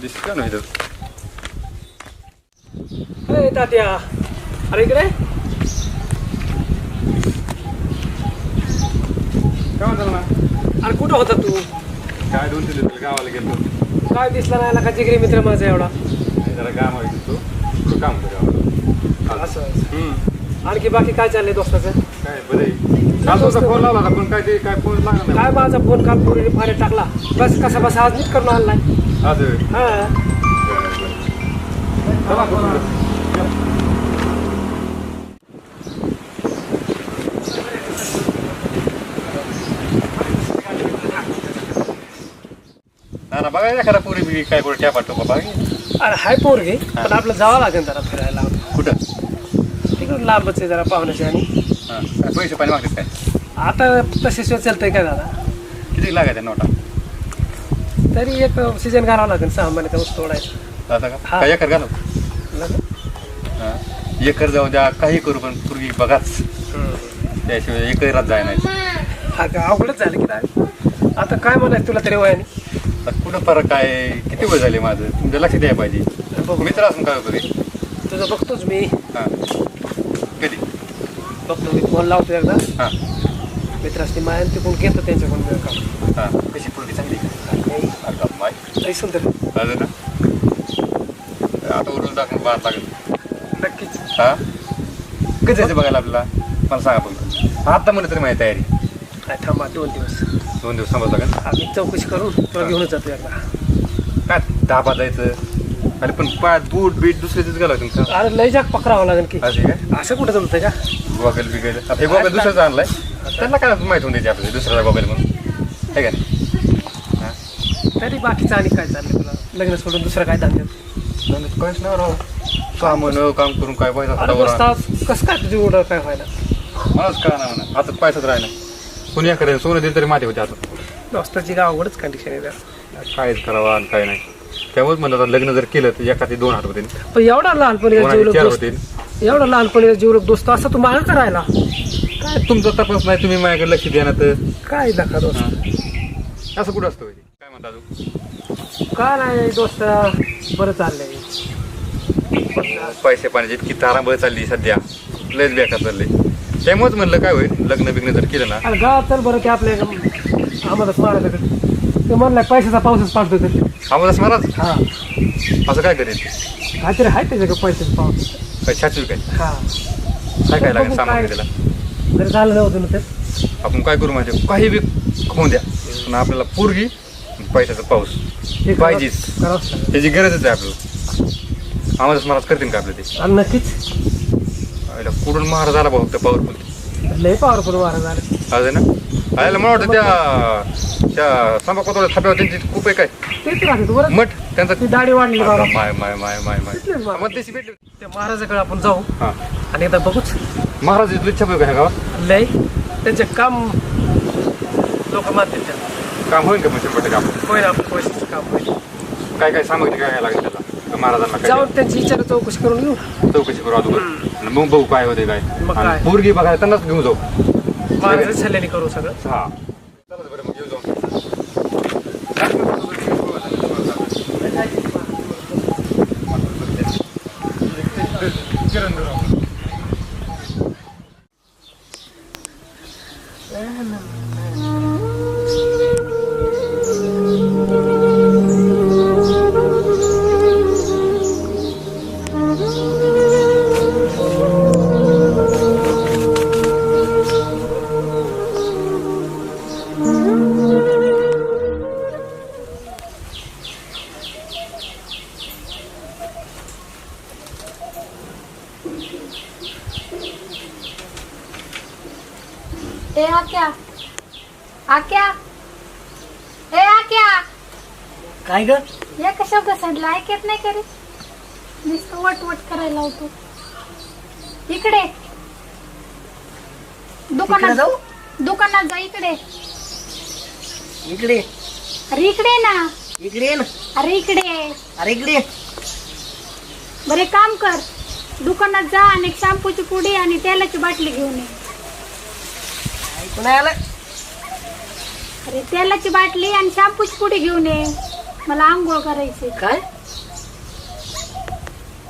दिसत का नाही ए तात्या अरे इकडे. काय म्हणतो ना अरे कुठं होता तू? काय दोन तीन दिवस गावाला गेलो काय दिसला नाही ना का जिगरी मित्र माझा एवढा? जरा गावाला गेलो थोडं काम गावाला असं. हम्म. आणखी बाकी काय चाललंय दोस्ताचं? काय बरं फोन लावला होता पण काय ते काय फोन लागला काय माझा फोन काल पूर्ण पाण्यात टाकला. बस कसा बसा आज नीट करून आणलाय. आज? हा. चला बरं. ना ना बघा एखादा पुरी बिरी काय कुठे टॅपा टोपा बघा अरे हाय पोरगे पण आपलं जावं लागेल जरा फिरायला. कुठं? लांबच आहे जरा पाहुण्याचे आणि. हां पैसे पाणी मागतात काय? आता तसे शिवाय चालतंय काय दादा? किती लागायचं नोटा? तरी एक सीजन घालावं लागेल सहा महिन्याचा ऊस तोडायचा. का? हा. काय एकर घालू? हां. एकर जाऊन द्या काही करू पण पूर्वी बघाच. त्याशिवाय एकरात जाय नाही. हा का? अवघडच झालं की काय आता काय म्हणायचं तुला तरी वयाने? आता कुठं फरक आहे? किती वय झाले माझं? तुमच्या लक्ष द्यायला पाहिजे. बघू. मित्र असून काय तुझं बघतोच मी. हां. बघतो मी फोन लावतो एकदा हां मित्राची माया आणि तिकडून घेतो त्यांच्याकडून वेळ काम हां कशी पूर्वी चांगली का? अरे बाप माय लई सुंदर अजून ना आता उठून टाकून बाहेर लागेल नक्कीच हां कधी जायचं बघायला आपल्याला मला सांगा फक्त आता म्हणलं तरी माझी तयारी काय थांबा दोन दिवस दोन दिवस थांबावं लागेल आम्ही चौकशी करून तुला घेऊनच जातो एकदा काय धाबा जायचं अरे पण पाय बूट बीट दुसरे दिवस गेला तुमचा अरे लई जाग पकडावं लागेल की. असे काय असं कुठं जमतंय का? गॉगल बिगल. आता हे गॉगल दुसऱ्याचा आणलाय. त्यांना काय माहीत होऊन द्यायचे आपल्याला दुसऱ्याचा गॉगल म्हणून. हे काय? हां. तरी बाकीचं आणि काय चाललंय तुला? लग्न सोडून दुसरं काय धंद्यात नाही, काहीच नाही राव. काम न काम करून काय पैसा अरे बसता कसं काय तुझी ओढ काय व्हायला मलाच कळा ना म्हणा हातात पैसाच राहिला. कुणी एखाद्या सोनं दिलं तरी माती होते हातात दोस्ताची गाव अवघडच कंडिशन आहे त्याला. कायच करावं आणि काय नाही. त्यामुळेच म्हणलं आता लग्न जर केलं तर एखादी दोन हात होते पण एवढा लहानपणी जीवलग चार दोस्त होतील. एवढा लहानपणी जीवलग दोस्त असं तू मागं करायला? काय तुमचा तपास नाही तुम्ही माझ्याकडे लक्ष द्या ना तर. काय दाखवा दोस्त. असं कुठं असतं? काय म्हणता अजून? काय नाही दोस्त बरं चाललंय. पैसे पाण्याची इतकी तारांबळ चालली सध्या. लयच बेकार चालले. त्यामुळेच म्हणलं काय होईल लग्न बिग्न जर केलं ना. अरे गावात चल बरं ते आपल्या आम्हालाच महाराजाकडे ते म्हणलाय पैशाचा पाऊसच पाडतो ते आम्हाला महाराज हा. असं काय करेल काहीतरी आहे त्याच्याकडे पैशाचा पाऊस. काय छाचू काय? हा. काय काय लागेल सामान त्याला जर झालं नव्हतं ना तर. आपण काय करू माहिती काही बी होऊन द्या. पण आपल्याला पोरगी आणि पैशाचा पाऊस. हे करावं- पाहिजेच. करावंच लागेल. त्याची गरजच आहे आपल्याला. आम्हाला महाराज करतील का आपलं ते? आणि नक्कीच. आईला कुठून महाराज आला भाऊ त्या पॉवरफुल लय पॉवरफुल महाराज आले. आज आहे ना? आयला मला वाटतं त्या त्या संभाकोतोड्या थाप्यावर त्यांची खूप आहे. काय तेच राहते बरं. मठ त्यांचा ती दाढी वाढली बाबा. माय माय माय माय माय. तिथलेच बाबा. मग देशी भेटले. त्या महाराजाकडे आपण जाऊ हां. आणि एकदा बघूच. महाराज इथली छाप आहे का ह्या गावात? लय. त्यांचे काम लोक मानतात त्याला. काम होईल का मग टक्के आपण होईल आपलं पैशाचं काम होईल. काय काय सामग्री काय काय लागेल त्याला? त्या महाराजांना काय जाऊन त्यांची विचार चौकशी करून येऊ चौकशी करू अगोदर. आणि मग बघू काय होते काय. मग आणि काय? पोरगी बघायला त्यांनाच घेऊन जाऊ. महाराज सल्ल्याने करू सगळं. हा. चला ए आक्या. आक्या. ए आक्या. काय ग? या कशा घसडला ऐकत नाही करीत नुसतं वट वट करायला होतो इकडे. दुकानात जाऊ? दुकानात जा इकडे. इकडे. अरे इकडे ना. इकडे ये ना. अरे इकडे. अरे इकडे. ये. बरे काम कर. दुकानात जा आणि एक शॅम्पूची पुडी आणि तेलाची बाटली घेऊन ये. अरे तेलाची बाटली आणि शॅम्पूची पुडी घेऊन ये. मला आंघोळ करायची काय?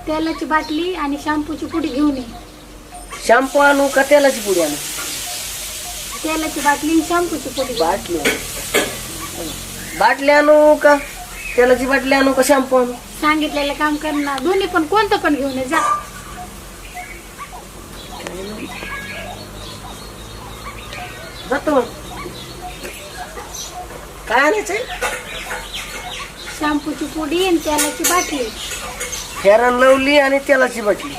तेलाची बाटली आणि शॅम्पूची पुडी घेऊन ये. शॅम्पू आणू का तेलाची पुडी आणू? तेलाची बाटली आणि शॅम्पूची पुडी. घे. बाटली. बाटली आणू का? तेलाची बाटली आणू का शॅम्पू आणू? सांगितलेलं काम कर ना दोन्ही पण कोणतं पण घेऊन ये जा. जातो काय आणायचंय शॅम्पूची पुडी आणि तेलाची बाटली. फेरन लवली आणि तेलाची बाटली.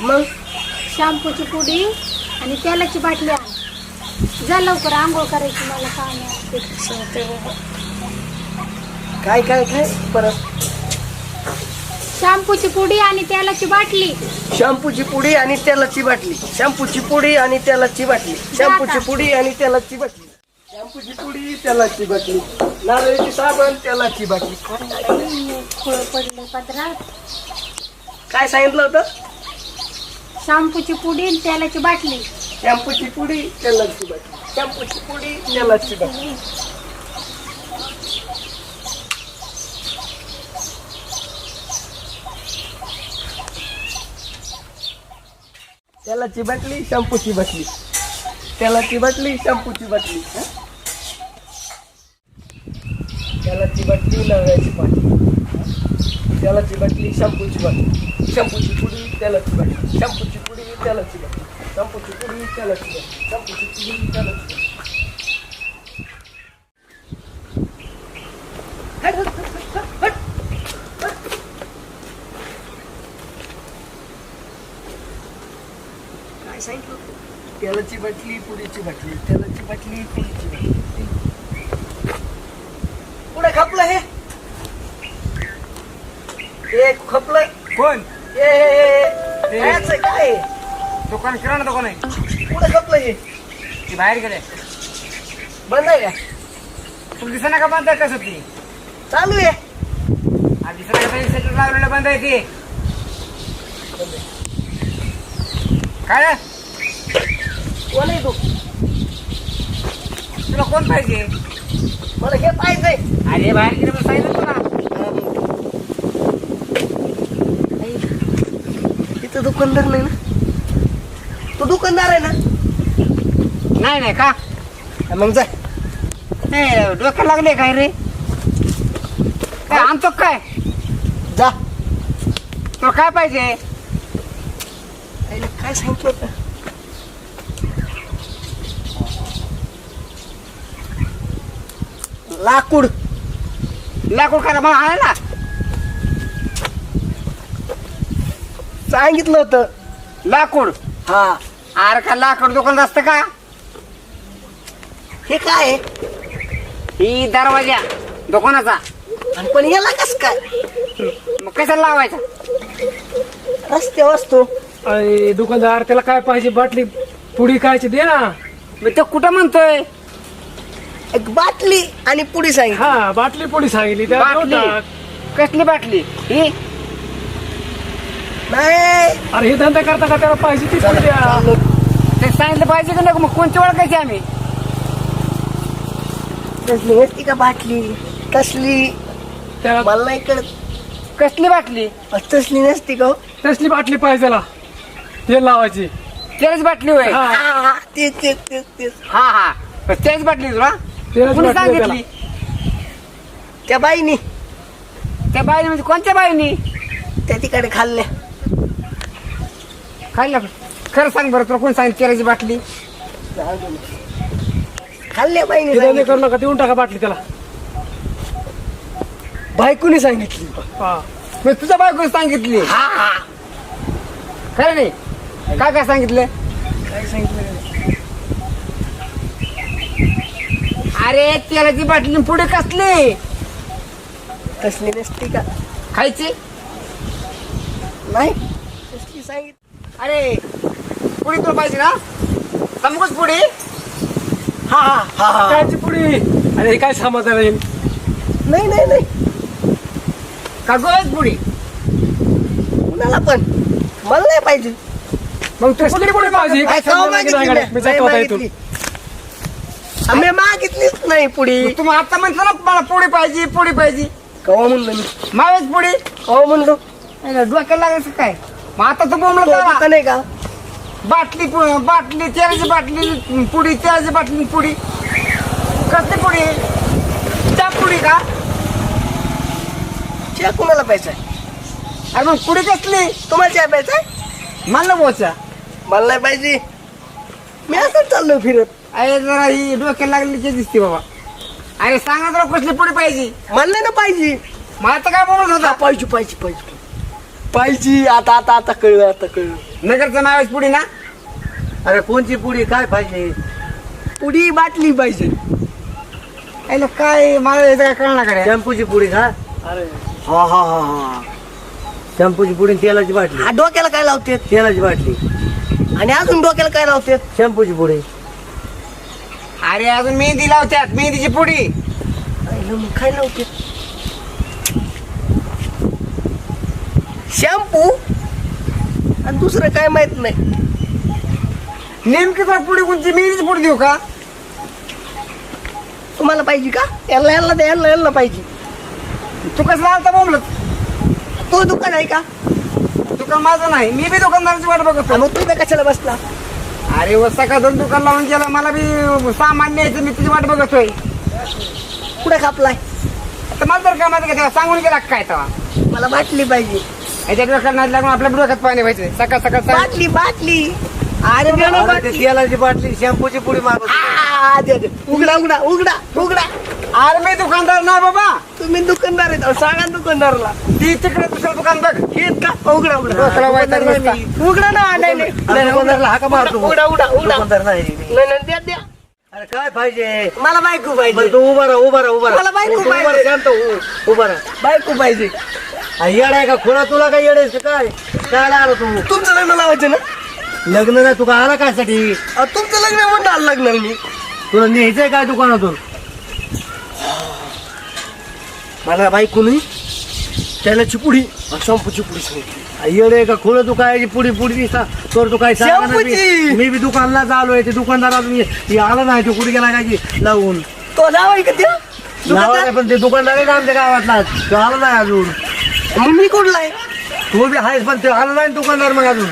मग? शॅम्पूची पुडी आणि तेलाची बाटली आण. जा लवकर आंघोळ करायची मला काम आहे. सांगते बाबा. काय काय काय? परत? शॅम्पूची पुडी आणि तेलाची बाटली. शॅम्पूची पुडी आणि तेलाची बाटली. शॅम्पूची पुडी आणि तेलाची बाटली. शॅम्पूची पुडी आणि तेलाची बाटली. शॅम्पूची पुडी तेलाची बाटली. नारळाची साबण तेलाची बाटली. फळ पडले पदरात. काय सांगितलं होतं? शॅम्पूची पुडी आणि तेलाची बाटली. शॅम्पूची पुडी तेलाची बाटली. शॅम्पूची पुडी तेलाची बाटली. त्याला चिबटली शॅम्पूची बाटली. त्याला चिबटली शॅम्पूची बाटली. त्याला चिबटली नव्याची बाटली. त्याला चिबटली शॅम्पूची बाटली. शॅम्पूची पुडी त्याला चिबटली शॅम्पूची पुडी त्याला चिबटली शॅम्पूची पुडी त्याला चिबटली शॅम्पूची पुडी त्याला चिबटली बाटली पुडीची बाटली तेलाची बाटली पुडीची बाटली. पुढे खपलं हे? हे खपलं? कोण? हे हे, हे, काय? दुकान किराणा दुकान आहे. पुढे खपलं हे? ती बाहेर गेले. बंद आहे का? तुला दिसना का बंद आहे कसं ती? चालू आहे. आधी सेटर लावलेलं बंद आहे ती. काय? कोण आहे तू. तुला कोण पाहिजे? मला हे पाहिजे. अरे बाहेर गेले सांगितलं तुला. तिथं दुकानदार नाही ना? तू दुकानदार आहे ना? नाही नाही का? मग जाय नाही डोक्यात लागले काय रे? काय आणतो काय? जा. तुला काय पाहिजे? काय सांगितलं लाकूड. लाकूड करा मग आहे ना? सांगितलं होतं. लाकूड. हा. अरे का लाकूड दुकान असतं का? हे काय? ही दरवाजा दुकानाचा. आणि पण याला कस काय? मग कशाला लावायचा? रस्ते असतो अरे दुकानदार त्याला काय पाहिजे? बाटली पुडी कायची दे ना. मग ते कुठं म्हणतोय? एक बाटली आणि पुडी सांगितली. हा बाटली पुडी सांगितली. त्या बाटली. कसली बाटली? ही? नाही. अरे हे धंदा करता का त्याला पाहिजे ती द्या. ते सांगितलं पाहिजे का नको मग कोणची ओळखायची आम्ही? तसली नसती का बाटली? तसली त्याला मला नाही कळत. कसली बाटली? तसली नसती का हो? तसली बाटली पाहिजे त्याला. तेल लावायची. तेच बाटली होय. हा. हा, हा, तेच तेच तेच तेच. हा हा. पण तेच बाटली तुला तेलाची कुणी द्या सांगितली. त्या बाईनी. त्या बाईने म्हणजे कोणत्या बाईनी? त्या तिकडे खाल्ल्या. खाल्लं खरं सांग बरं तुला कोण सांगितलं तेलाची बाटली? खाल्ल्या बाईनी ते धंदे सांगितलं. करू नका देऊन टाका बाटली त्याला. बायकोनी सांगितली. हा. मग तुझ्या बायकोने सांगितली. हा हा. खरं नाही? काय काय सांगितलं? काय सांगितलं? अरे तेलाची बाटली पुढे कसली? तसली नसती का? खायची? नाही? अरे पुडी तुला पाहिजे ना? समकूच पुडी हा हा कायची पुडी अरे हे काय समाधान नाही? नाही नाही का गोळच पुडी कुणाला पण. मला नाही पाहिजे. मग तू कुठली पुडी पाहिजे? काय नाही? मी जातो आता इथून. आम्ही मागितलीच नाही पुडी तुम्ही आता म्हणता ना मला पोळी पाहिजे पोळी पाहिजे. कवा म्हणलं मी? मावेच पोळी कवा म्हणलो? डोक्याला लागायचं काय? मग आता तू बोंबलं तो का? बाटली बाटली तेलाची बाटली पुडी तेलाची बाटली पुडी कसली पुडी त्या पुडी का? चहा कुणाला पाहिजे? अरे मग पुडी कसली? तुम्हाला चहा पाहिजे? मला बोचा मला नाही पाहिजे. मी असं चाललो फिरत. अरे जरा ही डोक्याला लागली की दिसते बाबा. अरे सांगा जरा कसली पुडी पाहिजे? मला नाही ना पाहिजे. मग आता काय बोलत होता? पाहिजे पाहिजे पाहिजे. पाहिजे आता आता आता कळलं आता कळलं. नगरचं नावेच पुडी ना? अरे कोणची पुडी काय पाहिजे? पुडी बाटली पाहिजे. अरे काय मला याचं काय कळणार कडे शॅम्पूची पुडी का? अरे. हा हा हा हा. शॅम्पूची आणि तेलाची बाटली. हा डोक्याला काय लावते तेलाची बाटली. आणि अजून डोक्याला काय लावते शॅम्पूची पुडी अरे अजून मेहंदी लावत्यात मेहंदीची पुडी. काय लावते? शॅम्पू? आणि दुसरं काय माहीत नाही. नेमकी तर पुढे कोणती मेहंदीची पुडी देऊ का? तुम्हाला पाहिजे का? याला याला द्या याला याला पाहिजे. तू कसं आलता बोंबलत तो दुकान आहे का? दुकान माझं नाही. मी बी दुकानदाराची वाट बघतो मग तुम्ही कशाला बसला? अरे वस्ता का दोन दुकान लावून गेला. मला बी सामान न्यायचं मी तुझी वाट बघतोय. कुठे कापलाय? तर मला तर काय माहिती का तेव्हा सांगून गेला काय तेव्हा? मला बाटली पाहिजे. याच्या डोक्यात नाही लागून आपल्या डोक्यात पाणी व्हायचं सकाळ सकाळ बाटली बाटली. अरे ना बाटली. तेलाची बाटली शॅम्पूची पुडी मागवतो आ, दे, दे. उघडा उघडा उघडा उघडा. अरे मी दुकानदार नाही बाबा. तुम्ही दुकानदार आहेत. अहो, सांगा दुकानदारला. ती तिकडे दुसरं दुकान बघ. घेत का उघडा उघडा डोक्याला दुकानदार नुसता. उघडा ना नाही नाही दुकानदाराला हाका मारतो उघडा उघडा उघडा. दुकानदार नाही. नाही नाही द्या द्या. अरे काय पाहिजे? मला बायको बरं पाहिजे तू उभा राहा उभा राहा उभा मला राहा बायको तू उभा पाहिजे. राहा, शांत हो, उभा राहा. बायको पाहिजे. अरे येड आहे का? खोडा तुला काय येड आहेस का काय? काय आला तू? तुमचं लग्न लावायचं ना? लग्न नाही तुका आला काय साठी अहो, तुमचं लग्न म्हणून आलं लागणार मी. तुला न्यायचंय काय दुकानातून? मला बायको नाही त्याला पुडी शॅम्पूची पुडी सांगितली. येडे का खोळ तू काय पुढी पुढी दिसता तर तू काय सांगा ना शॅम्पूची. मी- मी बी दुकानला चालू ते दुकानदार अजून ये- ये आला नाही तो कुठे गेला काय की? लावून. तो लावाय का त्या? पण ते दुकानदार आहे ना आमच्या गावातला. तो आला नाही अजून. मग मी कुठला आहे? तू बी आहेस पण ते आला नाही दुकानदार मग अजून.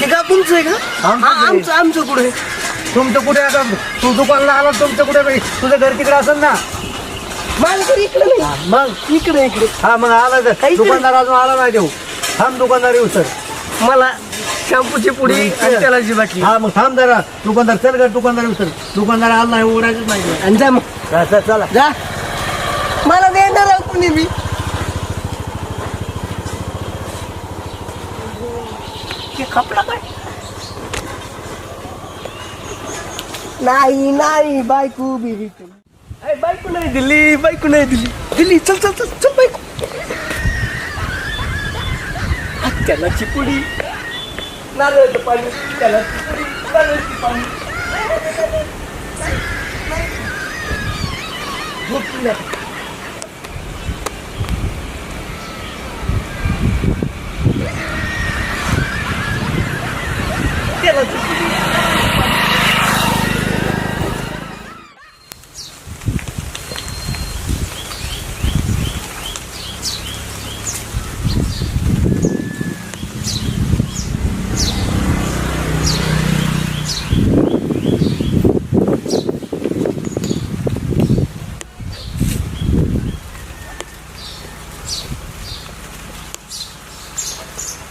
ते का तुमचं आहे का? आमचं हा, आहे. आमचं आमचं कुठे तुमचं कुठे आता? तू दुकानला आला तुमचं कुठे? बाई? तुझं घर तिकडे असेल ना. माझं घर इकडे नाही. मग इकडे इकडे. हा मग आला तर काही दुकानदार अजून आला नाही देऊ. थांब दुकानदार येऊ सर. मला शॅम्पूची पुडी आणि तेलाची बाटली. हा मग थांब जरा. दुकानदार चल घर दुकानदार येऊ सर. दुकानदार आला नाही उघडायचंच नाही. आणि जा मग. चला, चला. जा. मला देणार आहे कुणी बी. हे खपला काय? नाही नाही बायको अरे बायको नाही दिली बायको नाही दिली. दिली चल चल चल चल बायको. त्याला चिपुडी नारळाचं पाणी त्याला चिपुडी नारळाची पाणी नाही. त्याला चिपुडी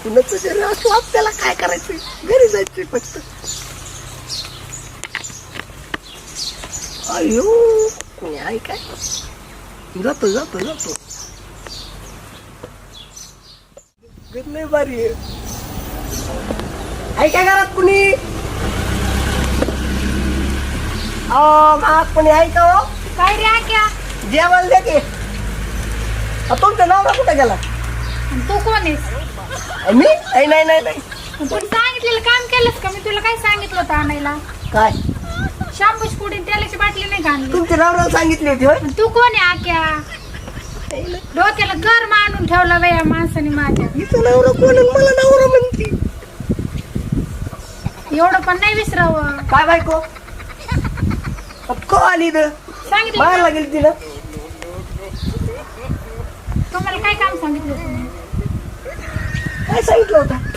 कुणाचं जरी असलं आपल्याला काय करायचं फक्त अयो कोणी आहे काय? जातो जातो. जातो लय भारी आहे. काय घरात कुणी? घरात कोणी आहे का हो? काय रे आक्या? जेवायला द्या की. तुमचं नाव कुठे गेला? तू कोण आहेस? मी? नाही नाही नाही नाही. सांगितलेलं काम केलंस का? मी तुला काय सांगितलं होतं आणायला? काय? पुडी आणि तेलाची बाटली नाही का आणली? तुमच्या नवऱ्याला सांगितली होती होय? पण तू कोण आहे आक्या? डोक्याला घर मांडून ठेवला बाई या माणसाने माझ्या. हिचं नवरा कोण आणि मला नवरा म्हणते. एवढं पण नाही विसरावं. काय बायको? को आली इथं? सांगितलं बाहेर का? लागेल तिला. तुम्हाला काय काम सांगितलं तुम्ही काय सांगितलं होतं?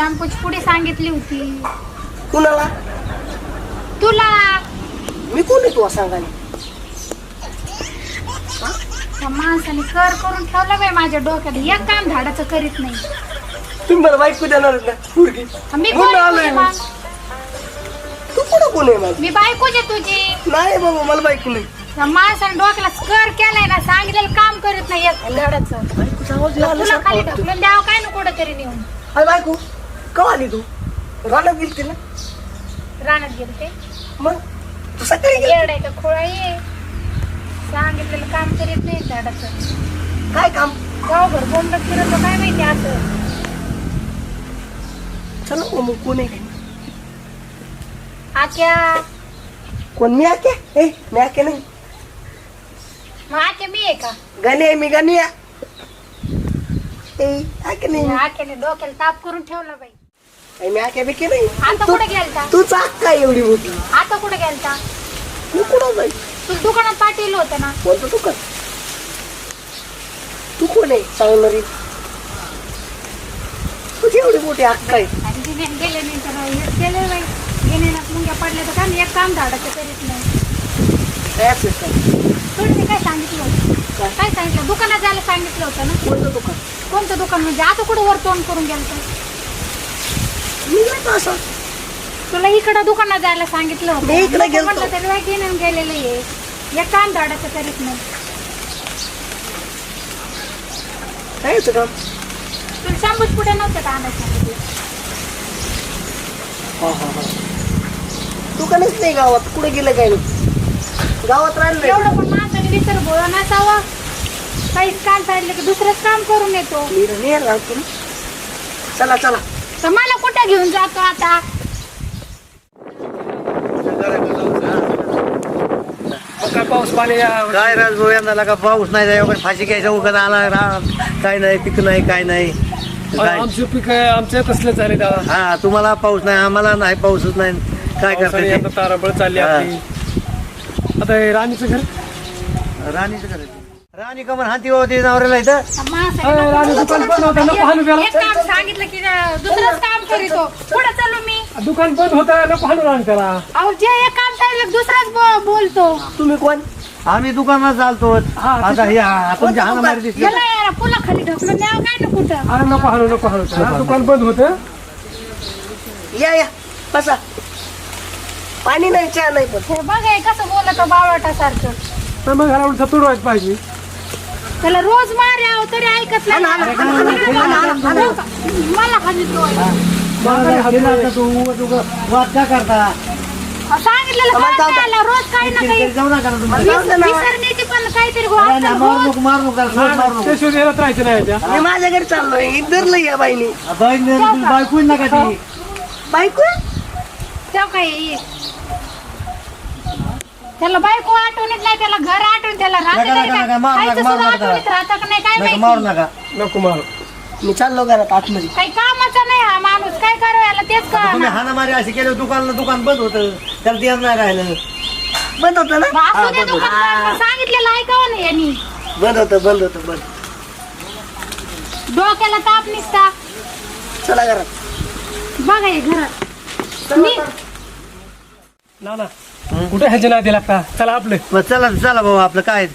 शॅम्पूची पुडी सांगितली होती. कुणाला? तुला. मी कोण आहे तुला सांगायला? त्या माणसाने कर करून ठेवला बाई माझ्या डोक्यात. एक काम धाडाचं करीत नाही. तुम्ही मला बायको देणार ना पुरगी? मी म्हणून कोण आलोय आहे मी. मग? तू कुठं कोण आहे माझी? मी बायकोच आहे तुझी. नाही बाबा मला बायको नाही. त्या माणसाने डोक्याला स्कर केलाय ना सांगितलेलं काम करीत नाही एक. धडाचं बायकोचा आवाज लय तुला खाली. ढकलून द्यावं काय ना कुठं तरी नेऊन. अरे बायको का आली तू रानात गेली तिला रानात गेलते मग तू सकाळी गेली खोळा ये सांगितलेलं काम करीत नाही झाडाचं काय काम गावभर फिरतो काय माहिती असं चला ओ मग कोण आहे काय? आक्या कोण मी आके ए मी आके नाही मग आक्या मी आहे का गणे आहे मी गणे आहे. ए आके नाही मी. आक्याने डोक्याला ताप करून ठेवला बाई मी आके बिके नाही आता तू कुठे गेलता? तूच अक्का एवढी मोठी. आता कुठे गेलता? तू कुठं जाईल? तू दुकानात पाठवलं होतं ना. बोलतो तू का तू कोण आहे? सांगणारी तुझी एवढी मोठी अक्का आहे. आणि तिने गेले नाही तर केलं बाई. गेले ना मुंग्या पडल्या तर काय? एक काम झाडाचं करीत नाही. काय असेल काय काय सांगितलं होतं? काय? सांगितलं? दुकानात जायला सांगितलं होतं ना? कोणतं दुकान? कोणतं दुकान म्हणजे? आता कुठं वर तोंड करून गेलं का असं? तुला इकडं दुकानात जायला सांगितलं होतं. मी इकडं गेलतो. म्हटलं तरी बाई घेऊन गेलेलं आहे. एक काम झाडाचं करीत नाही काय याचं काम? तुला शंभूच पुढे नव्हतं का आणायला सांगितलं? दुकानच नाही गावात. कुठे गेलं काय नाही? गावात राहिलं एवढं पण माणसाने विसर भोळा नसावं. काहीच काम सांगितलं की दुसरंच काम करून येतो. मी तुम्ही चला चला. तर मला कुठं घेऊन जातो आता? काय पाऊस पाणी काय राजभाऊ यंदा का पाऊस नाही जाय फाशी घ्यायचा उगत आला रान काय नाही पीक नाही काय नाही. काय? आमचे पीक आमचे तसले झाले दादा हा तुम्हाला पाऊस नाही आम्हाला नाही पाऊसच नाही. काय पावसाने करता आता ताराबळ चालली हा. आपली. आता हे राणीचं घर? राणीचं करायचं राणी कमर हाती होती नवऱ्याला इथं. राणी दुकान बंद होतं नको हाणू त्याला. एक काम सांगितलं की अं, दुसरंच काम करीतो. पुढे चालू मी. दुकान बंद होतं नको हाणू राणी त्याला. अहो जे एक काम सांगितलं दुसराच बो- बोलतो. तुम्ही कोण? आम्ही दुकानात चालतो. हा, आता हे तुमच्या हाणामारी दिसली गेला यार पुला खाली ढकलून द्यावं काय ना कुठं? अरे नको हाणू नको हाणू त्याला. दुकान बंद होतं. या या. बसा. पाणी नाही चहा नाही पण. हे बघ हे कसं बोलतो बावळाटासारखं. तर मग घरावर तुडवायच पाहिजे. त्याला रोज मार्याव तरी ऐकत नाही. मला सांगितलेलं आलं. रोज काही ना काही. विसरण्याची पण काहीतरी रोज. मी माझ्या घरी चाललोय. धरलं या बाईने. बायकूच नका ती? तेव्हा येईल त्याला बायको आठवण येत नाही त्याला घर आठवण त्याला राहतं नका, तरी नका, काय? नका, मारू खायचं नका, सुद्धा मारू नका. आठवणीत राहतं का नाही काय नका मारू माहिती नका. नको मारू. मी चाललो घरात आतमध्ये. काही कामाचा नाही हा माणूस काय करावं याला तेच आता तुम्ही कळणार हाणामारी अशी केली दुकान दुकान बंद होतं. त्याला ध्यान नाही राहिलं. बंद होतं ना? असू दे दुकानदार, पण सांगितलेलं ऐकावं ना यांनी. बंद होतं बंद होतं बंद. डोक्याला ताप निसता. चला घरात. बघा हे घरात. मी ना ना. कुठे ह्याच्या नादी लागता चला आपलं. मग चला चला भाऊ आपलं काय